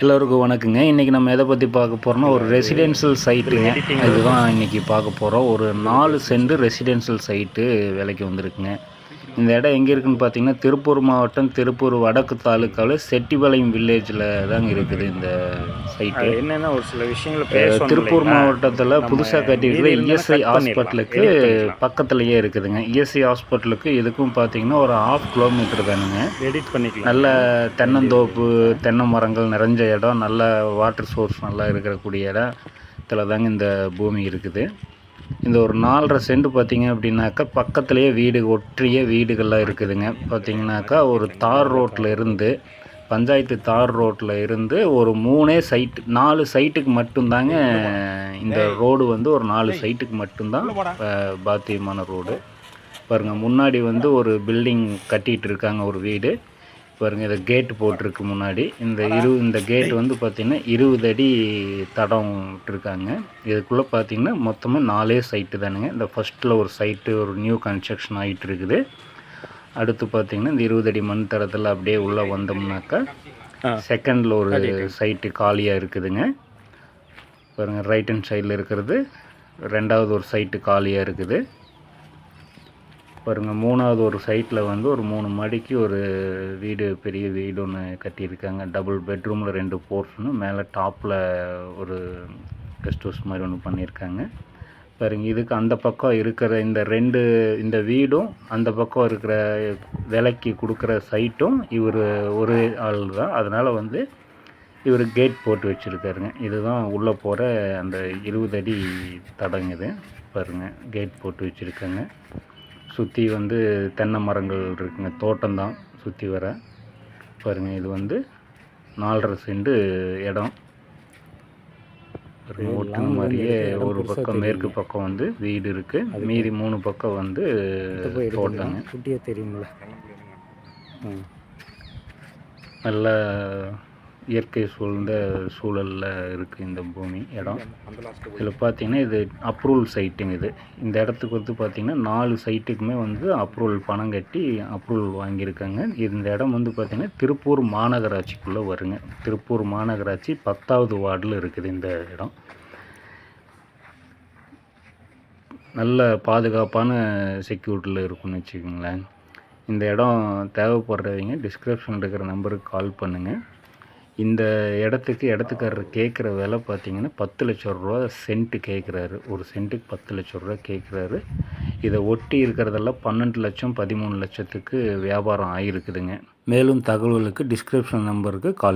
எல்லோருக்கும் வணக்கங்க. இன்றைக்கி நம்ம எதை பற்றி பார்க்க போகிறோம்னா ஒரு ரெசிடென்ஷியல் சைட்டுங்க இதுதான் இன்றைக்கி பார்க்க போகிறோம் ஒரு நாலு சென்ட் ரெசிடென்ஷியல் சைட்டு விலைக்கு வந்திருக்குங்க. இந்த இடம் எங்கே இருக்குன்னு பார்த்தீங்கன்னா திருப்பூர் மாவட்டம் திருப்பூர் வடக்கு தாலுக்காவில் செட்டிபாளையம் வில்லேஜில் தாங்க இருக்குது இந்த சைட்டு என்னன்னா ஒரு சில விஷயங்களை திருப்பூர்? மாவட்டத்தில் புதுசாக கட்டியிருக்கிற இஎஸ்ஐ. ஹாஸ்பிட்டலுக்கு. பக்கத்துலேயே இருக்குதுங்க. இஎஸ்ஐ ஹாஸ்பிட்டலுக்கு இதுக்கும் பார்த்தீங்கன்னா ஒரு ஹாஃப் கிலோமீட்டர் தானுங்க. எடிட் பண்ணிக்கலாம். நல்ல தென்னந்தோப்பு தென்னை மரங்கள் நிறைஞ்ச இடம். நல்ல வாட்டர் சோர்ஸ் நல்லா இருக்கக்கூடிய இடத்துல தாங்க இந்த பூமி இருக்குது. இந்த ஒரு நாலரை சென்ட் பார்த்தீங்க அப்படின்னாக்கா பக்கத்துலேயே வீடு ஒற்றிய வீடுகள்லாம் இருக்குதுங்க. பார்த்தீங்கன்னாக்கா ஒரு தார் ரோட்டில் இருந்து பஞ்சாயத்து தார் ரோட்டில் இருந்து ஒரு மூணே சைட்டு நாலு சைட்டுக்கு மட்டும்தாங்க இந்த ரோடு வந்து ஒரு நாலு சைட்டுக்கு மட்டும்தான் பாத்தியமான ரோடு. பாருங்கள் முன்னாடி வந்து ஒரு பில்டிங் கட்டிகிட்டு இருக்காங்க ஒரு வீடு. பாருங்க இதை கேட் போட்டிருக்கு முன்னாடி. இந்த இரு இந்த கேட் வந்து பார்த்திங்கன்னா இருபது அடி தடம் விட்டுருக்காங்க. இதுக்குள்ளே பார்த்தீங்கன்னா மொத்தமாக நாலே சைட்டு தானுங்க. இந்த ஃபஸ்ட்டில் ஒரு சைட்டு ஒரு நியூ கன்ஸ்ட்ரக்ஷன் ஆகிட்டு இருக்குது அடுத்து பார்த்தீங்கன்னா இந்த இருபது அடி மண் தடத்தில் அப்படியே உள்ளே வந்தோம்னாக்கா. செகண்டில் ஒரு சைட்டு காலியாக இருக்குதுங்க. பாருங்கள் ரைட் ஹேண்ட் சைடில் இருக்கிறது. ரெண்டாவது ஒரு சைட்டு காலியாக இருக்குது. பாருங்கள் மூணாவது ஒரு சைட்டில் வந்து ஒரு மூணு மாடிக்கு ஒரு வீடு பெரிய வீடு ஒன்று கட்டியிருக்காங்க. டபுள் பெட்ரூமில் ரெண்டு போர்ஷனு மேலே டாப்பில் ஒரு கெஸ்ட் ஹவுஸ் மாதிரி ஒன்று பண்ணியிருக்காங்க. பாருங்க இதுக்கு அந்த பக்கம் இருக்கிற இந்த ரெண்டு இந்த வீடும் அந்த பக்கம் இருக்கிற விலைக்கு கொடுக்குற சைட்டும் இவர் ஒரு ஆள் தான் அதனால் வந்து இவர் கேட் போட்டு வச்சுருக்காருங்க. இதுதான் உள்ளே போகிற அந்த இருபது அடி தடங்குது. பாருங்கள் கேட் போட்டு வச்சுருக்காங்க. சுற்றி வந்து தென்னை மரங்கள் இருக்குங்க. தோட்டம்தான் சுற்றி வர. பாருங்கள் இது வந்து நாலரை சென்ட் இடம். ஒட்டுன மாதிரியே ஒரு பக்கம் மேற்கு பக்கம் வந்து வீடு இருக்குது மீதி மூணு பக்கம் வந்து தோட்டங்க. குட்டியே தெரியுங்களா நல்ல இயற்கை சூழ்ந்த சூழலில் இருக்குது இந்த பூமி இடம். இதில் பார்த்தீங்கன்னா இது அப்ரூவல் சைட்டுங்க இது. இந்த இடத்துக்கு வந்து பார்த்தீங்கன்னா நாலு சைட்டுக்குமே வந்து அப்ரூவல் பணம் கட்டி அப்ரூவல் வாங்கியிருக்காங்க. இந்த இடம் வந்து பார்த்தீங்கன்னா திருப்பூர் மாநகராட்சிக்குள்ளே வருங்க. திருப்பூர் மாநகராட்சி பத்தாவது வார்டில் இருக்குது இந்த இடம். நல்ல பாதுகாப்பான செக்யூரிட்டியில் இருக்குன்னு வச்சுக்கோங்களேன். இந்த இடம் தேவைப்படுறவங்க டிஸ்கிரிப்ஷனில் இருக்கிற நம்பருக்கு கால் பண்ணுங்கள் இந்த இடத்துக்கு இடத்துக்காரர் கேட்குற விலை பார்த்தீங்கன்னா பத்து லட்ச ரூபா சென்ட்டு கேட்குறாரு. ஒரு சென்ட்டுக்கு பத்து லட்ச ரூபா கேட்குறாரு. இதை ஒட்டி இருக்கிறதெல்லாம் பன்னெண்டு லட்சம் பதிமூணு லட்சத்துக்கு வியாபாரம் ஆகிருக்குதுங்க மேலும் தகவலுக்கு டிஸ்கிரிப்ஷன் நம்பருக்கு கால்